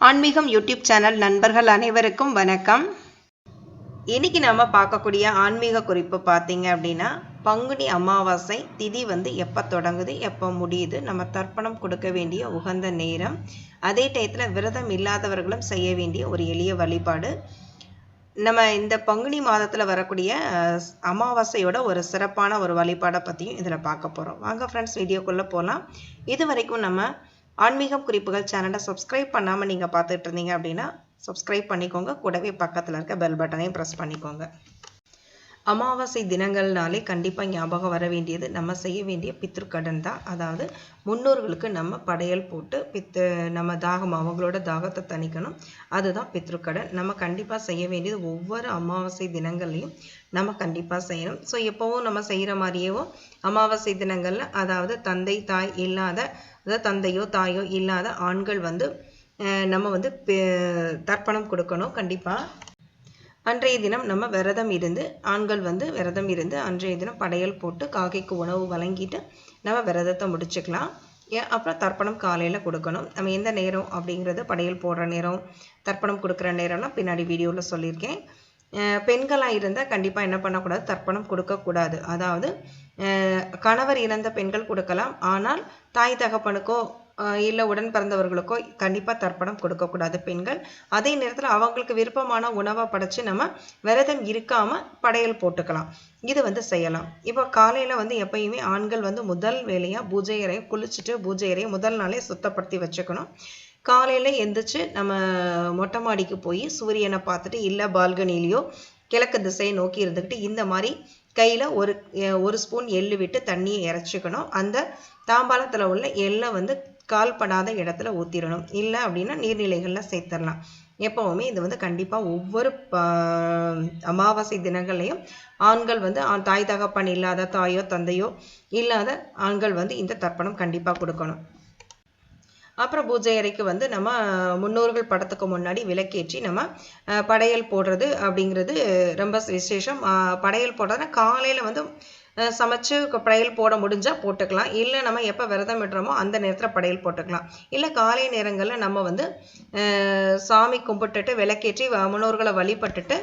ஆன்மீகம் YouTube channel நண்பர்கள் அனைவருக்கும் வணக்கம். இன்னைக்கு நம்ம பார்க்கக்கூடிய ஆன்மீக குறிப்பு பார்த்தீங்க அப்படின்னா பங்குனி அமாவாசை திதி வந்து எப்போ தொடங்குது எப்போ முடியுது நம்ம தர்ப்பணம் கொடுக்க வேண்டிய உகந்த நேரம் அதே டயத்தில் விரதம் இல்லாதவர்களும் செய்ய வேண்டிய ஒரு எளிய வழிபாடு. நம்ம இந்த பங்குனி மாதத்தில் வரக்கூடிய அமாவாசையோட ஒரு சிறப்பான ஒரு வழிபாடை பற்றியும் இதில் பார்க்க போகிறோம் வாங்க ஃப்ரெண்ட்ஸ் வீடியோக்குள்ளே போகலாம் இது வரைக்கும் நம்ம ஆன்மீகம் குறிப்புகள் சேனலை சப்ஸ்கிரைப் பண்ணாமல் நீங்கள் பார்த்துட்டு இருந்தீங்க அப்படின்னா சப்ஸ்கிரைப் பண்ணிக்கோங்க. கூடவே பக்கத்தில் இருக்க பெல் பட்டனையும் ப்ரெஸ் பண்ணிக்கோங்க. அமாவாசை தினங்கள்னாலே கண்டிப்பாக ஞாபகம் வர வேண்டியது. நம்ம செய்ய வேண்டிய பித்ருக்கடன் தான். அதாவது முன்னோர்களுக்கு நம்ம படையல் போட்டு பித்து நம்ம தாகம் அவங்களோட தாகத்தை தணிக்கணும். அதுதான் பித்ருக்கடன். நம்ம கண்டிப்பாக செய்ய வேண்டியது ஒவ்வொரு அமாவாசை தினங்கள்லையும் நம்ம கண்டிப்பாக செய்யணும். ஸோ எப்போவும் நம்ம செய்கிற மாதிரியேவும் அமாவாசை தினங்களில் அதாவது தந்தை தாய் இல்லாத அதாவது தந்தையோ தாயோ இல்லாத ஆண்கள் வந்து நம்ம வந்து பெ- தர்ப்பணம் கொடுக்கணும். கண்டிப்பாக அன்றைய தினம் நம்ம விரதம் இருந்து ஆண்கள் வந்து விரதம் இருந்து அன்றைய தினம் படையல் போட்டு காக்கைக்கு உணவு வழங்கிட்டு நம்ம விரதத்தை முடிச்சுக்கலாம். ஏன் அப்புறம் தர்ப்பணம் காலையில் கொடுக்கணும். நம்ம எந்த நேரம் அப்படிங்கிறது படையல் போடுற நேரம் தர்ப்பணம் கொடுக்குற நேரம்லாம் பின்னாடி வீடியோவில் சொல்லியிருக்கேன். பெண்களாக இருந்தால் கண்டிப்பாக என்ன பண்ணக்கூடாது? தர்ப்பணம் கொடுக்கக்கூடாது. அதாவது கணவர் இறந்த பெண்கள் கொடுக்கலாம். ஆனால் தாய் தகப்பனுக்கோ இல்லை உடன் பிறந்தவர்களுக்கோ கண்டிப்பாக தர்ப்பணம் கொடுக்கக்கூடாது பெண்கள். அதே நேரத்தில் அவங்களுக்கு விருப்பமான உணவை படைச்சு நம்ம விரதம் இருக்காமல் படையல் போட்டுக்கலாம். இது வந்து செய்யலாம். இப்போ காலையில் வந்து எப்பயுமே ஆண்கள் வந்து முதல் வேலையாக பூஜை அறையை குளிச்சுட்டு பூஜை அறையை முதல் நாளே சுத்தப்படுத்தி வச்சுக்கணும். காலையில் எந்திரிச்சு நம்ம மொட்டை மாடிக்கு போய் சூரியனை பார்த்துட்டு இல்லை பால்கனிலேயோ கிழக்கு திசையை நோக்கி இருந்துக்கிட்டு இந்த மாதிரி கையில் ஒரு ஒரு ஸ்பூன் எள்ளு விட்டு தண்ணியை இறைச்சிக்கணும். அந்த தாம்பாளத்தில் உள்ள எள்ளை வந்து கால்படாத இடத்துல ஊற்றிடணும் இல்லை அப்படின்னா நீர்நிலைகளில் சேர்த்துடலாம். எப்போவுமே இது வந்து கண்டிப்பாக ஒவ்வொரு ப- அமாவாசை தினங்கள்லையும் ஆண்கள் வந்து தாய் தகப்பன் இல்லாத தாயோ தந்தையோ இல்லாத ஆண்கள் வந்து இந்த தர்ப்பணம் கண்டிப்பாக கொடுக்கணும். அப்புறம் பூஜை அறைக்கு வந்து நம்ம முன்னோர்கள் படத்துக்கு முன்னாடி விளக்கேற்றி நம்ம படையல் போடுறது அப்படிங்கிறது ரொம்ப விசேஷம். படையல் போடுறதுனா காலையில் வந்து சமைச்சு படையல் போட முடிஞ்சால் போட்டுக்கலாம். இல்லை நம்ம எப்போ விரதம் விடுறோமோ அந்த நேரத்தில் படையல் போட்டுக்கலாம். இல்லை காலை நேரங்களில் நம்ம வந்து சாமி கும்பிட்டுட்டு விளக்கேற்றி வ- முன்னோர்களை வழிபட்டுட்டு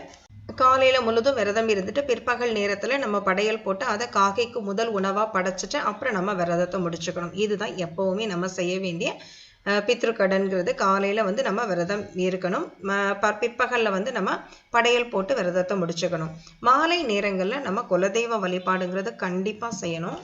காலையில் முழுதும் விரதம் இருந்துட்டு பிற்பகல் நேரத்தில் நம்ம படையல் போட்டு அதை காக்கைக்கு முதல் உணவாக படைச்சிட்டு அப்புறம் நம்ம விரதத்தை முடிச்சுக்கணும். இதுதான் எப்போவுமே நம்ம செய்ய வேண்டிய பித்ருக்கடன்கிறது. காலையில் வந்து நம்ம விரதம் இருக்கணும். பிற்பகலில் பிற்பகல்ல வந்து நம்ம படையல் போட்டு விரதத்தை முடிச்சுக்கணும். மாலை நேரங்களில் நம்ம குலதெய்வ வழிபாடுங்கிறது கண்டிப்பாக செய்யணும்.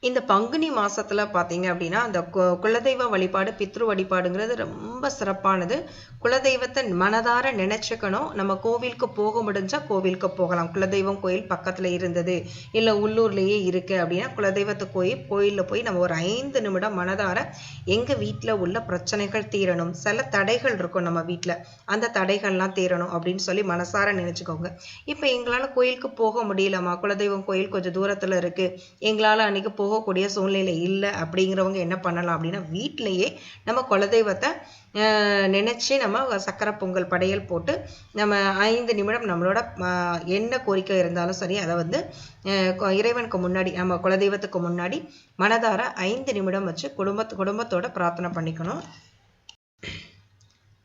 இந்த பங்குனி மாசத்துல பார்த்தீங்க அப்படின்னா அந்த குலதெய்வ வழிபாடு பித்ரு வழிபாடுங்கிறது ரொம்ப சிறப்பானது. குலதெய்வத்தை மனதார நினைச்சுக்கணும். நம்ம கோவிலுக்கு போக முடிஞ்சா கோவிலுக்கு போகலாம். குலதெய்வம் கோயில் பக்கத்துல இருந்தது. இல்லை உள்ளூர்லயே இருக்கு அப்படின்னா குலதெய்வத்தை கோயில் கோயிலில் போய் நம்ம ஒரு ஐந்து நிமிடம் மனதார எங்க வீட்டில் உள்ள பிரச்சனைகள் தீரணும். சில தடைகள் இருக்கும் நம்ம வீட்டில் அந்த தடைகள்லாம் தீரணும் அப்படின்னு சொல்லி மனசார நினைச்சுக்கோங்க. இப்போ எங்களால் கோயிலுக்கு போக முடியலம்மா. குலதெய்வம் கோயில் கொஞ்சம் தூரத்தில் இருக்கு. எங்களால் அன்னைக்கு போகக்கூடிய சூழ்நிலை இல்லை அப்படிங்கிறவங்க என்ன பண்ணலாம் அப்படின்னா வீட்டிலேயே நம்ம குலதெய்வத்தை நினச்சி நம்ம சக்கரை பொங்கல் படையல் போட்டு நம்ம ஐந்து நிமிடம் நம்மளோட என்ன கோரிக்கை இருந்தாலும் சரி அதை வந்து இறைவனுக்கு முன்னாடி நம்ம குலதெய்வத்துக்கு முன்னாடி மனதார ஐந்து நிமிடம் வச்சு குடும்பத்து குடும்பத்தோட பிரார்த்தனை பண்ணிக்கணும்.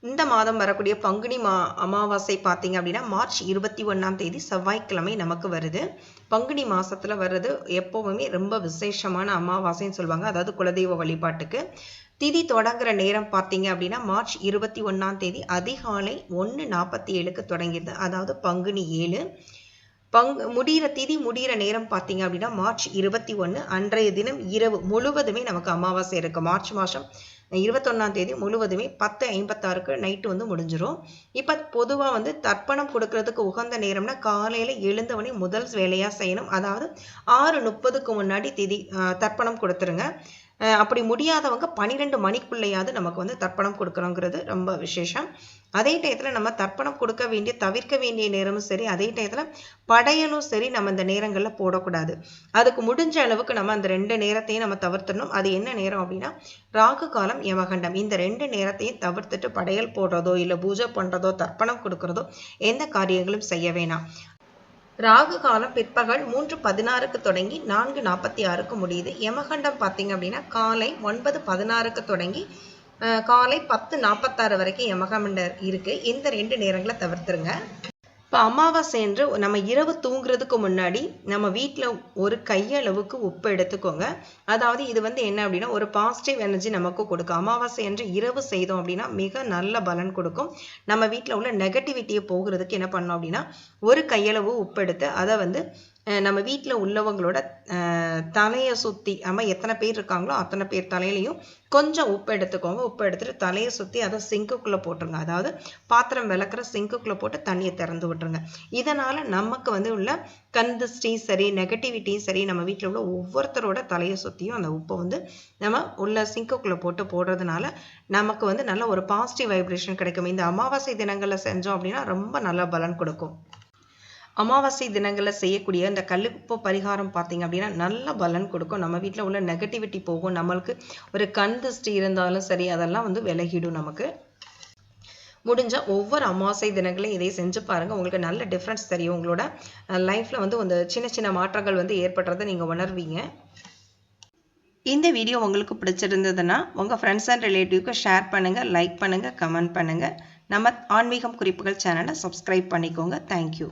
இந்த மாதம் வரக்கூடிய பங்குனி மா அமாவாசை பார்த்தீங்க அப்படின்னா மார்ச் இருபத்தி ஒன்றாம் தேதி செவ்வாய்க்கிழமை நமக்கு வருது. பங்குனி மாதத்தில் வர்றது எப்போவுமே ரொம்ப விசேஷமான அமாவாசைன்னு சொல்லுவாங்க. அதாவது குலதெய்வ வழிபாட்டுக்கு. திதி தொடங்குற நேரம் பார்த்தீங்க அப்படின்னா மார்ச் இருபத்தி ஒன்றாம் தேதி அதிகாலை ஒன்று நாற்பத்தி ஏழுக்கு தொடங்கிடுது. அதாவது பங்குனி ஏழு. பங்கு முடிகிற திதி முடிகிற நேரம் பார்த்தீங்க அப்படின்னா மார்ச் இருபத்தி ஒன்று அன்றைய தினம் இரவு முழுவதுமே நமக்கு அமாவாசை இருக்குது மார்ச் மாதம் இருபத்தொன்னாம் தேதி முழுவதுமே பத்து ஐம்பத்தாறுக்கு நைட்டு வந்து முடிஞ்சிடும் இப்போ பொதுவாக வந்து தர்ப்பணம் கொடுக்கறதுக்கு உகந்த நேரம்னா காலையில் எழுந்தவனே முதல் வேலையாக செய்யணும். அதாவது ஆறு முப்பதுக்கு முன்னாடி திதி அஹ், தர்ப்பணம் கொடுத்துருங்க. அப்படி முடியாதவங்க பன்னிரெண்டு மணிக்குள்ளேயாவது நமக்கு வந்து தர்ப்பணம் கொடுக்கணுங்கிறது ரொம்ப விசேஷம். அதே டயத்தில் நம்ம தர்ப்பணம் கொடுக்க வேண்டிய தவிர்க்க வேண்டிய நேரமும் சரி அதே டயத்தில் படையலும் சரி நம்ம இந்த நேரங்களில் போடக்கூடாது. அதுக்கு முடிஞ்ச அளவுக்கு நம்ம அந்த ரெண்டு நேரத்தையும் நம்ம தவிர்த்தணும் அது என்ன நேரம் அப்படின்னா ராகு காலம் யமகண்டம். இந்த ரெண்டு நேரத்தையும் தவிர்த்துட்டு படையல் போடுறதோ இல்லை பூஜை பண்ணுறதோ தர்ப்பணம் கொடுக்கறதோ எந்த காரியங்களும் செய்ய வேணாம். ராகு காலம் பிற்பகல் மூன்று பதினாறுக்கு தொடங்கி நான்கு நாற்பத்தி ஆறுக்கு முடியுது. யமகண்டம் பார்த்தீங்க அப்படின்னா காலை ஒன்பது பதினாறுக்கு தொடங்கி அஹ் காலை பத்து நாற்பத்தாறு வரைக்கும் யமகண்டர் இருக்குது இந்த ரெண்டு நேரங்களை தவிர்த்துருங்க. இப்போ அமாவாசை என்று நம்ம இரவு தூங்குறதுக்கு முன்னாடி நம்ம வீட்டில் ஒரு கையளவுக்கு உப்பு எடுத்துக்கோங்க. அதாவது இது வந்து என்ன அப்படின்னா ஒரு பாசிட்டிவ் எனர்ஜி நமக்கு கொடுக்கும். அமாவாசை என்று இரவு செய்தோம் அப்படின்னா மிக நல்ல பலன் கொடுக்கும். நம்ம வீட்டில் உள்ள நெகட்டிவிட்டியை போகிறதுக்கு என்ன பண்ணோம் அப்படின்னா ஒரு கையளவு உப்பு எடுத்து அதை வந்து நம்ம வீட்டில் உள்ளவங்களோட தலையை சுற்றி நம்ம எத்தனை பேர் இருக்காங்களோ அத்தனை பேர் தலையிலையும் கொஞ்சம் உப்பு எடுத்துக்கோங்க. உப்பு எடுத்துட்டு தலையை சுற்றி அதை சிங்குக்குள்ளே போட்டுருங்க. அதாவது பாத்திரம் விளக்குற சிங்குக்குள்ளே போட்டு தண்ணியை திறந்து விட்டுருங்க. இதனால் நமக்கு வந்து உள்ள கந்திஷ்டி சரி நெகட்டிவிட்டியும் சரி நம்ம வீட்டில் உள்ள ஒவ்வொருத்தரோட தலையை சுற்றியும் அந்த உப்பை வந்து நம்ம உள்ள சிங்குக்குள்ளே போட்டு போடுறதுனால நமக்கு வந்து நல்ல ஒரு பாசிட்டிவ் வைப்ரேஷன் கிடைக்கும். இந்த அமாவாசை தினங்களில் செஞ்சோம் அப்படின்னா ரொம்ப நல்ல பலன் கொடுக்கும். அமாவாசை தினங்களில் செய்யக்கூடிய இந்த கல்லுப்பு பரிகாரம் பார்த்தீங்க அப்படின்னா நல்ல பலன் கொடுக்கும். நம்ம வீட்டில் உள்ள நெகட்டிவிட்டி போகும். நம்மளுக்கு ஒரு கண் திருஷ்டி இருந்தாலும் சரி அதெல்லாம் வந்து விலகிடும் நமக்கு. முடிஞ்சால் ஒவ்வொரு அமாவாசை தினங்களையும் இதை செஞ்சு பாருங்கள் உங்களுக்கு நல்ல டிஃப்ரென்ஸ் தெரியும். உங்களோட லைஃப்பில் வந்து அந்த சின்ன சின்ன மாற்றங்கள் வந்து ஏற்படுறதை நீங்கள் உணர்வீங்க. இந்த வீடியோ உங்களுக்கு பிடிச்சிருந்ததுன்னா உங்கள் ஃப்ரெண்ட்ஸ் அண்ட் ரிலேட்டிவ்க்கு ஷேர் பண்ணுங்கள் லைக் பண்ணுங்கள் கமெண்ட் பண்ணுங்கள் நம்ம ஆன்மீகம் குறிப்புகள் சேனலை சப்ஸ்கிரைப் பண்ணிக்கோங்க. தேங்க்யூ